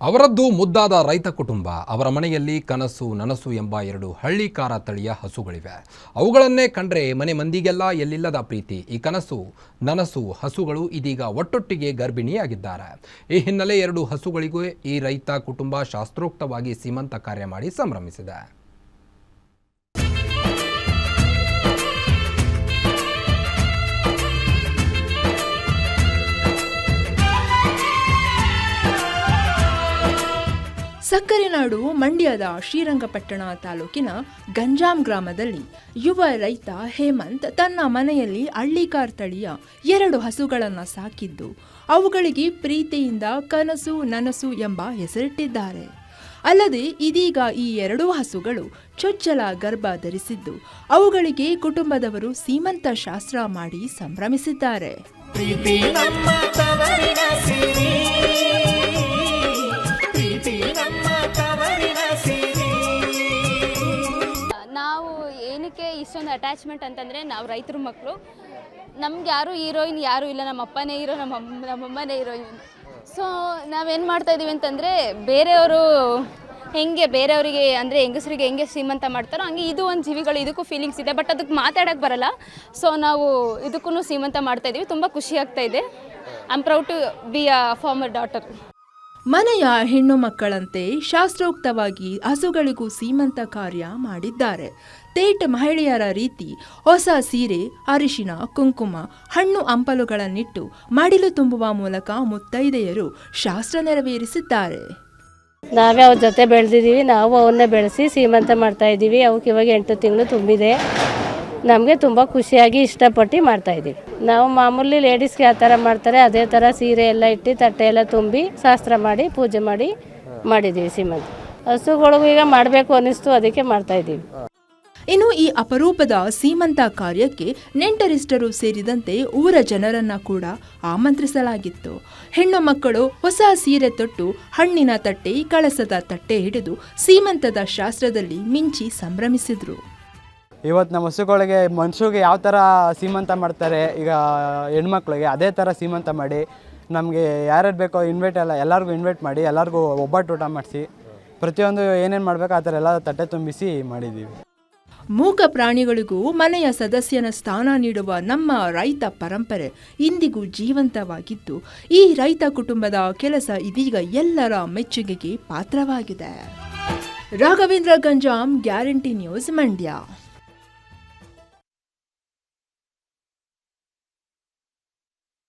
ಅವರದ್ದು ಮುದ್ದಾದ ರೈತ ಕುಟುಂಬ, ಅವರ ಮನೆಯಲ್ಲಿ ಕನಸು ನನಸು ಎಂಬ ಎರಡು ಹಳ್ಳಿಕಾರ ತಳಿಯ ಹಸುಗಳಿವೆ. ಅವುಗಳನ್ನೇ ಕಂಡ್ರೆ ಮನೆ ಮಂದಿಗೆಲ್ಲ ಎಲ್ಲಿಲ್ಲದ ಪ್ರೀತಿ. ಈ ಕನಸು, ನನಸು ಹಸುಗಳು ಇದೀಗ ಒಟ್ಟೊಟ್ಟಿಗೆ ಗರ್ಭಿಣಿಯಾಗಿದ್ದಾರೆ. ಈ ಹಿನ್ನೆಲೆ ಎರಡು ಹಸುಗಳಿಗೂ ಈ ರೈತ ಕುಟುಂಬ ಶಾಸ್ತ್ರೋಕ್ತವಾಗಿ ಸೀಮಂತ ಕಾರ್ಯ ಮಾಡಿ ಸಂಭ್ರಮಿಸಿದೆ. ಸಕ್ಕರೆ ನಾಡು ಮಂಡ್ಯದ ಶ್ರೀರಂಗಪಟ್ಟಣ ತಾಲೂಕಿನ ಗಂಜಾಂ ಗ್ರಾಮದಲ್ಲಿ ಯುವ ರೈತ ಹೇಮಂತ್ ತನ್ನ ಮನೆಯಲ್ಲಿ ಹಳ್ಳಿಕಾರ್ ತಳಿಯ ಎರಡು ಹಸುಗಳನ್ನು ಸಾಕಿದ್ದು. ಅವುಗಳಿಗೆ ಪ್ರೀತಿಯಿಂದ ಕನಸು ನನಸು ಎಂಬ ಹೆಸರಿಟ್ಟಿದ್ದಾರೆ. ಅಲ್ಲದೆ ಇದೀಗ ಈ ಎರಡೂ ಹಸುಗಳು ಚೊಚ್ಚಲ ಗರ್ಭ ಧರಿಸಿದ್ದು. ಅವುಗಳಿಗೆ ಕುಟುಂಬದವರು ಸೀಮಂತ ಶಾಸ್ತ್ರ ಮಾಡಿ ಸಂಭ್ರಮಿಸಿದ್ದಾರೆ. ನಾವು ಏನಕ್ಕೆ ಇಷ್ಟೊಂದು ಅಟ್ಯಾಚ್ಮೆಂಟ್ ಅಂತಂದರೆ ನಾವು ರೈತರ ಮಕ್ಕಳು. ನಮ್ಗೆ ಯಾರು ಹೀರೋಯಿನ್ ಯಾರೂ ಇಲ್ಲ, ನಮ್ಮ ಅಪ್ಪನೇ ಹೀರೋ ನಮ್ಮ ಅಮ್ಮ ಅಮ್ಮನೇ ಹೀರೋಯಿನ್ ಸೊ ನಾವೇನು ಮಾಡ್ತಾ ಇದೀವಿ ಅಂತಂದರೆ ಬೇರೆಯವರು ಹೆಂಗೆ, ಬೇರೆಯವರಿಗೆ ಅಂದರೆ ಹೆಂಗಸರಿಗೆ ಹೆಂಗೆ ಶ್ರೀಮಂತ ಮಾಡ್ತಾರೋ ಹಂಗೆ ಇದು ಒಂದು ಜೀವಿಗಳು, ಇದಕ್ಕೂ ಫೀಲಿಂಗ್ಸ್ ಇದೆ. ಬಟ್ ಅದಕ್ಕೆ ಮಾತಾಡೋಕ್ಕೆ ಬರಲ್ಲ. ಸೊ ನಾವು ಇದಕ್ಕೂ ಸೀಮಂತ ಮಾಡ್ತಾ ಇದೀವಿ. ತುಂಬ ಖುಷಿ ಆಗ್ತಾ ಇದೆ. I am proud to be a farmer daughter ಮನೆಯ ಹೆಣ್ಣು ಮಕ್ಕಳಂತೆ ಶಾಸ್ತ್ರೋಕ್ತವಾಗಿ ಹಸುಗಳಿಗೂ ಸೀಮಂತ ಕಾರ್ಯ ಮಾಡಿದ್ದಾರೆ. ತೇಟ್ ಮಹಿಳೆಯರ ರೀತಿ ಹೊಸ ಸೀರೆ, ಅರಿಶಿನ, ಕುಂಕುಮ, ಹಣ್ಣು ಹಂಪಲುಗಳನ್ನಿಟ್ಟು ಮಡಿಲು ತುಂಬುವ ಮೂಲಕ ಮುತ್ತೈದೆಯರು ಶಾಸ್ತ್ರ ನೆರವೇರಿಸಿದ್ದಾರೆ. ನಾವೇ ಅವ್ರ ಜೊತೆ ಬೆಳೆದಿದ್ದೀವಿ, ನಾವು ಅವನ್ನೇ ಬೆಳೆಸಿ ಸೀಮಂತ ಮಾಡ್ತಾ ಇದ್ದೀವಿ. ಅವಕ್ಕೆ ಇವಾಗ ಎಂಟು ತಿಂಗಳು ತುಂಬಿದೆ. ನಮಗೆ ತುಂಬ ಖುಷಿಯಾಗಿ ಇಷ್ಟಪಟ್ಟು ಮಾಡ್ತಾ ಇದ್ದೀವಿ. ನಾವು ಮಾಮೂಲಿ ಲೇಡೀಸ್ಗೆ ಯಾವ ಥರ ಮಾಡ್ತಾರೆ, ಅದೇ ಥರ ಸೀರೆ ಎಲ್ಲ ಇಟ್ಟು ತಟ್ಟೆ ಎಲ್ಲ ತುಂಬಿ ಶಾಸ್ತ್ರ ಮಾಡಿ, ಪೂಜೆ ಮಾಡಿ ಮಾಡಿದ್ದೀವಿ ಸೀಮಂತ ಹಸುಗಳಿಗೂ ಈಗ ಮಾಡಬೇಕು ಅನ್ನಿಸ್ತು, ಅದಕ್ಕೆ ಮಾಡ್ತಾ ಇದ್ದೀವಿ. ಇನ್ನು ಈ ಅಪರೂಪದ ಸೀಮಂತ ಕಾರ್ಯಕ್ಕೆ ನೆಂಟರಿಷ್ಟರು ಸೇರಿದಂತೆ ಊರ ಜನರನ್ನ ಕೂಡ ಆಮಂತ್ರಿಸಲಾಗಿತ್ತು. ಹೆಣ್ಣು ಮಕ್ಕಳು ಹೊಸ ಸೀರೆ ತೊಟ್ಟು ಹಣ್ಣಿನ ತಟ್ಟೆ, ಕಳಸದ ತಟ್ಟೆ ಹಿಡಿದು ಸೀಮಂತದ ಶಾಸ್ತ್ರದಲ್ಲಿ ಮಿಂಚಿ ಸಂಭ್ರಮಿಸಿದ್ರು. ಇವತ್ತು ನಮ್ಮ ಹಸುಗಳಿಗೆ ಮನುಷ್ಯಗೆ ಯಾವ ಥರ ಸೀಮಂತ ಮಾಡ್ತಾರೆ, ಈಗ ಹೆಣ್ಮಕ್ಳಿಗೆ ಅದೇ ಥರ ಸೀಮಂತ ಮಾಡಿ, ನಮಗೆ ಯಾರ್ಯಾರು ಬೇಕೋ ಇನ್ವೈಟ್ ಎಲ್ಲ ಎಲ್ಲರಿಗೂ ಇನ್ವೈಟ್ ಮಾಡಿ, ಎಲ್ಲರಿಗೂ ಒಬ್ಬಟ್ಟು ಊಟ ಮಾಡಿಸಿ, ಪ್ರತಿಯೊಂದು ಏನೇನು ಮಾಡಬೇಕು ಆ ಥರ ಎಲ್ಲ ತಟ್ಟೆ ತುಂಬಿಸಿ ಮಾಡಿದ್ದೀವಿ ಮೂಕ ಪ್ರಾಣಿಗಳಿಗೂ ಮನೆಯ ಸದಸ್ಯನ ಸ್ಥಾನ ನೀಡುವ ನಮ್ಮ ರೈತ ಪರಂಪರೆ ಇಂದಿಗೂ ಜೀವಂತವಾಗಿದ್ದು, ಈ ರೈತ ಕುಟುಂಬದ ಕೆಲಸ ಇದೀಗ ಎಲ್ಲರ ಮೆಚ್ಚುಗೆಗೆ ಪಾತ್ರವಾಗಿದೆ. Raghavendra Ganjam guarantee news, Mandya.